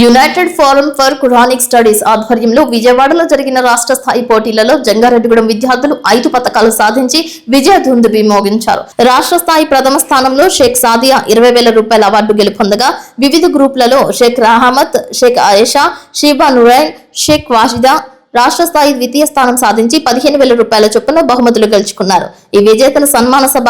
United Forum for Quranic Studies ఆధ్వర్యంలో విజయవాడలో జరిగిన రాష్ట్ర స్థాయి పోటీలలో జంగారెడ్డిగూడెం విద్యార్థులు ఐదు పథకాలు సాధించి విజయ దుందుబి మోగించారు రాష్ట్ర స్థాయి ప్రథమ స్థానంలో షేక్ సాదియా ఇరవై వేల రూపాయల అవార్డు గెలుపొందగా వివిధ గ్రూపులలో షేక్ రహమత్ షేక్ ఆయేషా షీబా నురైన్ షేక్ వాషిదా రాష్ట్ర స్థాయి ద్వితీయ స్థానం సాధించి పదిహేను వేల రూపాయల చొప్పున బహుమతులు గెలుచుకున్నారు. ఈ విజేతల సన్మాన సభ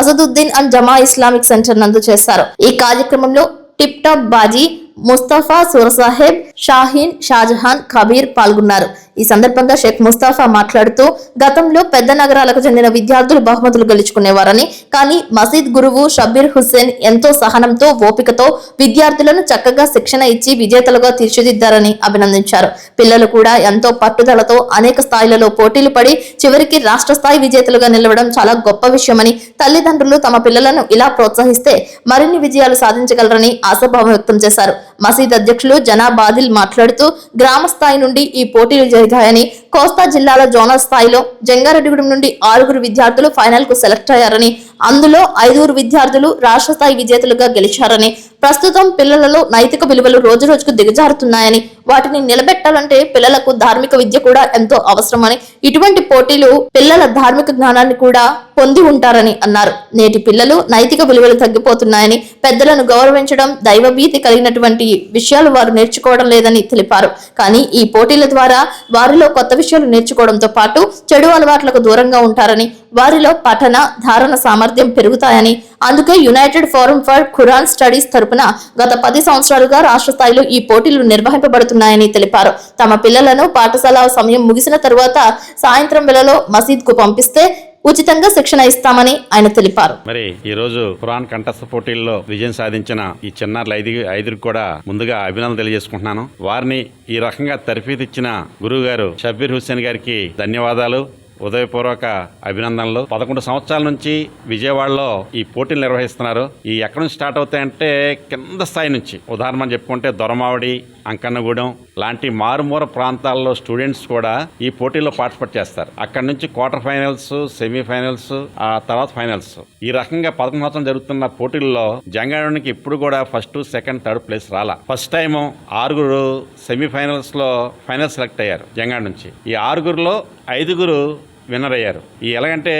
Asaduddin and Jama Islamic Centre నందు చేశారు. ఈ కార్యక్రమంలో టిప్ టాప్ బాజీ ముస్తఫా సూరసాహెబ్ షాహీన్ షాజహాన్ కబీర్ పాల్గొన్నారు. ఈ సందర్భంగా షేక్ ముస్తాఫా మాట్లాడుతూ గతంలో పెద్ద నగరాలకు చెందిన విద్యార్థులు బహుమతులు గెలుచుకునేవారని కానీ మసీద్ గురువు షబీర్ హుస్సేన్ ఎంతో సహనంతో ఓపికతో విద్యార్థులను చక్కగా శిక్షణ ఇచ్చి విజేతలుగా తీర్చిదిద్దారని అభినందించారు. పిల్లలు కూడా ఎంతో పట్టుదలతో అనేక స్థాయిలలో పోటీలు పడి చివరికి రాష్ట్ర స్థాయి విజేతలుగా నిలవడం చాలా గొప్ప విషయమని తల్లిదండ్రులు తమ పిల్లలను ఇలా ప్రోత్సహిస్తే మరిన్ని విజయాలు సాధించగలరని ఆశాభావం వ్యక్తం చేశారు. మసీద్ అధ్యక్షులు జనా బాదిల్ మాట్లాడుతూ గ్రామ స్థాయి నుండి ఈ పోటీలు జరిగాయని కోస్తా జిల్లాల జోనల్ స్థాయిలో జంగారెడ్డిగూడెం నుండి ఆరుగురు విద్యార్థులు ఫైనల్కు సెలెక్ట్ అయ్యారని అందులో ఐదుగురు విద్యార్థులు రాష్ట్ర స్థాయి విజేతలుగా గెలిచారని ప్రస్తుతం పిల్లలలో నైతిక విలువలు రోజు రోజుకు దిగజారుతున్నాయని వాటిని నిలబెట్టాలంటే పిల్లలకు ధార్మిక విద్య కూడా ఎంతో అవసరమని ఇటువంటి పోటీలు పిల్లల ధార్మిక జ్ఞానాన్ని కూడా పొంది ఉంటారని అన్నారు. నేటి పిల్లలు నైతిక విలువలు తగ్గిపోతున్నాయని పెద్దలను గౌరవించడం దైవభీతి కలిగినటువంటి విషయాలు వారు నేర్చుకోవడం లేదని తెలిపారు. కానీ ఈ పోటీల ద్వారా వారిలో కొత్త విషయాలు నేర్చుకోవడంతో పాటు చెడు అలవాట్లకు దూరంగా ఉంటారని వారిలో పఠన ధారణ సామర్థ్యం పెరుగుతాయని. అందుకే United Forum for Quran Studies తరపున గత పది సంవత్సరాలుగా రాష్ట్ర స్థాయిలో ఈ పోటీలు నిర్వహింపబడుతున్నాయని తెలిపారు. తమ పిల్లలను పాఠశాల సమయం ముగిసిన తరువాత సాయంత్రం వేళలో మసీద్కు పంపిస్తే ఉచితంగా శిక్షణ ఇస్తామని ఆయన తెలిపారు. మరి ఈ రోజు ఖురాన్ కంఠస్థ పోటీల్లో విజయం సాధించిన ఈ చిన్నారులు ఐదు ఐదుగురు కూడా ముందుగా అభినందనలు తెలియజేసుకుంటున్నాను. వారిని ఈ రకంగా తరఫీదిచ్చిన గురువు గారు షబ్బీర్ హుస్సేన్ గారికి ధన్యవాదాలు. ఉదయపూర్వక అభినందనలు. పదకొండు సంవత్సరాల నుంచి విజయవాడలో ఈ పోటీలు నిర్వహిస్తున్నారు. ఈ ఎక్కడి నుంచి స్టార్ట్ అవుతాయంటే కింద స్థాయి నుంచి. ఉదాహరణ చెప్పుకుంటే దొరమావడి అంకన్నగూడెం లాంటి మారుమూర ప్రాంతాల్లో స్టూడెంట్స్ కూడా ఈ పోటీల్లో పార్టిసిపేట్ చేస్తారు. అక్కడి నుంచి క్వార్టర్ ఫైనల్స్ సెమీఫైనల్స్ ఆ తర్వాత ఫైనల్స్. ఈ రకంగా పదకొండు సంవత్సరం జరుగుతున్న పోటీల్లో జంగాడానికి ఇప్పుడు కూడా ఫస్ట్ సెకండ్ థర్డ్ ప్లేస్ రాలా. ఫస్ట్ టైం ఆరుగురు సెమీఫైనల్స్లో ఫైనల్ సెలెక్ట్ అయ్యారు జంగాడ నుంచి. ఈ ఆరుగురులో ఐదుగురు విన్నర్ అయ్యారు ఈ ఎలాగంటే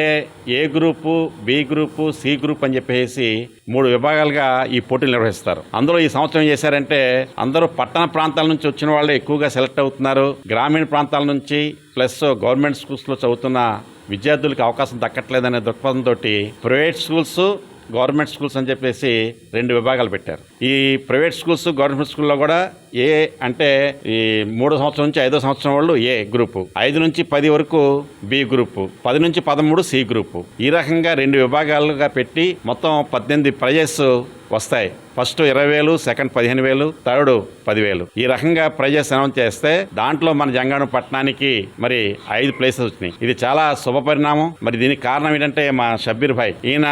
A group B group C group అని చెప్పేసి మూడు విభాగాలుగా ఈ పోటీలు నిర్వహిస్తారు. అందులో ఈ సంవత్సరం ఏం చేశారంటే అందరూ పట్టణ ప్రాంతాల నుంచి వచ్చిన వాళ్ళే ఎక్కువగా సెలెక్ట్ అవుతున్నారు. గ్రామీణ ప్రాంతాల నుంచి ప్లస్ గవర్నమెంట్ స్కూల్స్లో చదువుతున్న విద్యార్థులకు అవకాశం దక్కట్లేదనే దృక్పథంతో ప్రైవేట్ స్కూల్స్ గవర్నమెంట్ స్కూల్స్ అని చెప్పేసి రెండు విభాగాలు పెట్టారు. ఈ ప్రైవేట్ స్కూల్స్ గవర్నమెంట్ స్కూల్లో కూడా ఏ అంటే ఈ మూడో సంవత్సరం నుంచి ఐదో సంవత్సరం వాళ్ళు ఏ గ్రూపు? ఐదు నుంచి పది వరకు బి గ్రూపు. పది నుంచి పదమూడు సి గ్రూపు. ఈ రకంగా రెండు విభాగాలుగా పెట్టి మొత్తం పద్దెనిమిది ప్రైజెస్ వస్తాయి. ఫస్ట్ ఇరవై వేలు సెకండ్ పదిహేను వేలు థర్డ్ పదివేలు. ఈ రకంగా ప్రైజెస్ అనౌన్స్ చేస్తే దాంట్లో మన జంగాడం పట్టణానికి మరి ఐదు ప్లేసెస్ వచ్చినాయి. ఇది చాలా శుభ పరిణామం. మరి దీనికి కారణం ఏంటంటే మా షబ్బీర్ భాయ్. ఈయన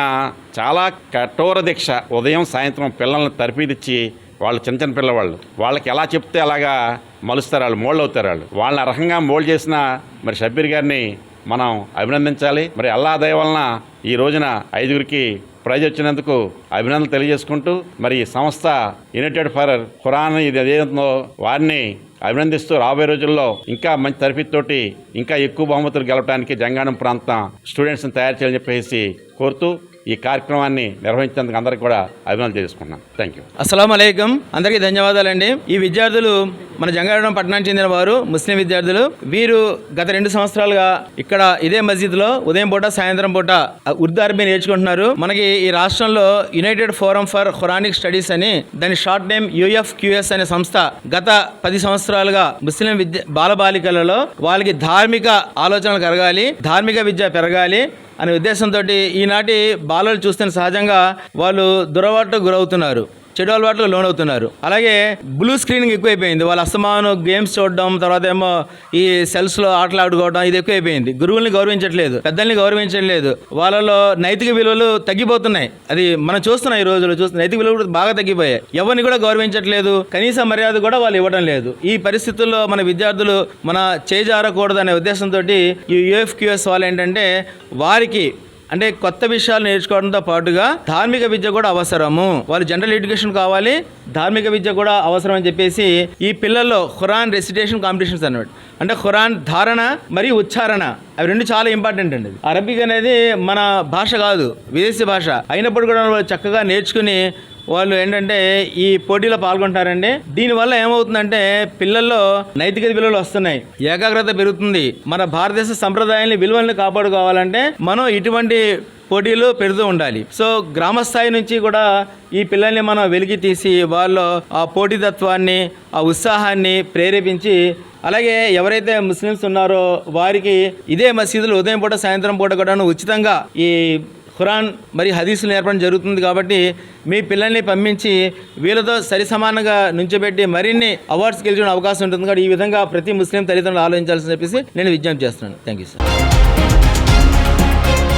చాలా కఠోర దీక్ష. ఉదయం సాయంత్రం పిల్లల్ని తరిపిదిచ్చి వాళ్ళు చిన్న చిన్న పిల్లవాళ్ళు. వాళ్ళకి ఎలా చెప్తే అలాగా మలుస్తారు వాళ్ళు మోల్డ్ అవుతారు వాళ్ళు. వాళ్ళని ఆ రకంగా మోల్డ్ చేసిన మరి షబ్బీర్ గారిని మనం అభినందించాలి. మరి అల్లా దయ వలన ఈ రోజున ఐదుగురికి ప్రైజ్ వచ్చినందుకు అభినందనలు తెలియజేసుకుంటూ మరి ఈ సంస్థ యునైటెడ్ ఫర్ ఖురాన్ ఇది అదేందో వారిని అభినందిస్తూ రాబోయే రోజుల్లో ఇంకా మంచి తరఫీతోటి ఇంకా ఎక్కువ బహుమతులు గెలవడానికి జంగాణం ప్రాంతం స్టూడెంట్స్ని తయారు చేయాలని చెప్పేసి కోరుతూ ఈ కార్యక్రమాన్ని నిర్వహించేందుకు అందరికీ కూడా అభినందనలు తెలుసుకున్నాను థ్యాంక్ యూ అస్సలం అలైకం. అందరికీ ధన్యవాదాలండి. ఈ విద్యార్థులు మన జంగారం పట్టణానికి చెందిన వారు ముస్లిం విద్యార్థులు వీరు గత రెండు సంవత్సరాలుగా ఇక్కడ ఇదే మస్జిద్లో ఉదయం పూట సాయంత్రం పూట ఉర్దూ అరబీ నేర్చుకుంటున్నారు. మనకి ఈ రాష్ట్రంలో United Forum for Quranic Studies అని దాని షార్ట్ నేమ్ యుఎఫ్ క్యూఎస్ అనే సంస్థ గత పది సంవత్సరాలుగా ముస్లిం విద్య బాలబాలికలలో వాళ్ళకి ధార్మిక ఆలోచనలు కలగాలి ధార్మిక విద్య పెరగాలి అనే ఉద్దేశంతో ఈనాటి బాలలు చూస్తే సహజంగా వాళ్ళు దురవాటు గురవుతున్నారు. చెడు అలవాట్లు లోనవుతున్నారు. అలాగే బ్లూ స్క్రీనింగ్ ఎక్కువైపోయింది. వాళ్ళ అస్తమాను గేమ్స్ చూడడం తర్వాత ఏమో ఈ సెల్స్లో ఆటలు ఆడుకోవడం ఇది ఎక్కువైపోయింది. గురువుల్ని గౌరవించట్లేదు పెద్దల్ని గౌరవించట్లేదు. వాళ్ళలో నైతిక విలువలు తగ్గిపోతున్నాయి. అది మనం చూస్తున్నాం ఈ రోజుల్లో చూస్తున్న. నైతిక విలువలు కూడా బాగా తగ్గిపోయాయి. ఎవరిని కూడా గౌరవించట్లేదు. కనీస మర్యాద కూడా వాళ్ళు ఇవ్వడం లేదు. ఈ పరిస్థితుల్లో మన విద్యార్థులు మన చేజారకూడదు అనే ఉద్దేశంతో ఈ యూఎఫ్క్యూఎస్ వాళ్ళు ఏంటంటే వారికి అంటే కొత్త విషయాలు నేర్చుకోవడంతో పాటుగా ధార్మిక విద్య కూడా అవసరము. వాళ్ళు జనరల్ ఎడ్యుకేషన్ కావాలి ధార్మిక విద్య కూడా అవసరం అని చెప్పేసి ఈ పిల్లల్లో ఖురాన్ రెసిటేషన్ కాంపిటీషన్స్ అన్నమాట. అంటే ఖురాన్ ధారణ మరియు ఉచ్చారణ అవి రెండు చాలా ఇంపార్టెంట్ అండి. అరబిక్ అనేది మన భాష కాదు విదేశీ భాష. అయినప్పుడు కూడా చక్కగా నేర్చుకుని వాళ్ళు ఏంటంటే ఈ పోటీలో పాల్గొంటారండి. దీనివల్ల ఏమవుతుందంటే పిల్లల్లో నైతిక విలువలు వస్తున్నాయి. ఏకాగ్రత పెరుగుతుంది. మన భారతదేశ సంప్రదాయాన్ని విలువల్ని కాపాడుకోవాలంటే మనం ఇటువంటి పోటీలు పెడుతూ ఉండాలి. సో గ్రామ స్థాయి నుంచి కూడా ఈ పిల్లల్ని మనం వెలికి తీసి వాళ్ళు ఆ పోటీతత్వాన్ని ఆ ఉత్సాహాన్ని ప్రేరేపించి అలాగే ఎవరైతే ముస్లిమ్స్ ఉన్నారో వారికి ఇదే మసీదులు ఉదయం పూట సాయంత్రం పూట కూడా ఉచితంగా ఈ ఖురాన్ మరి హదీసులు నేర్పడం జరుగుతుంది కాబట్టి మీ పిల్లల్ని పంపించి వీళ్ళతో సరి సమానంగా నుంచోబెట్టి మరిన్ని అవార్డ్స్ గెలిచిన అవకాశం ఉంటుంది కాబట్టి ఈ విధంగా ప్రతి ముస్లిం తల్లిదండ్రులు ఆలోచించాల్సి చెప్పేసి నేను విజ్ఞప్తి చేస్తున్నాను. Thank you sir.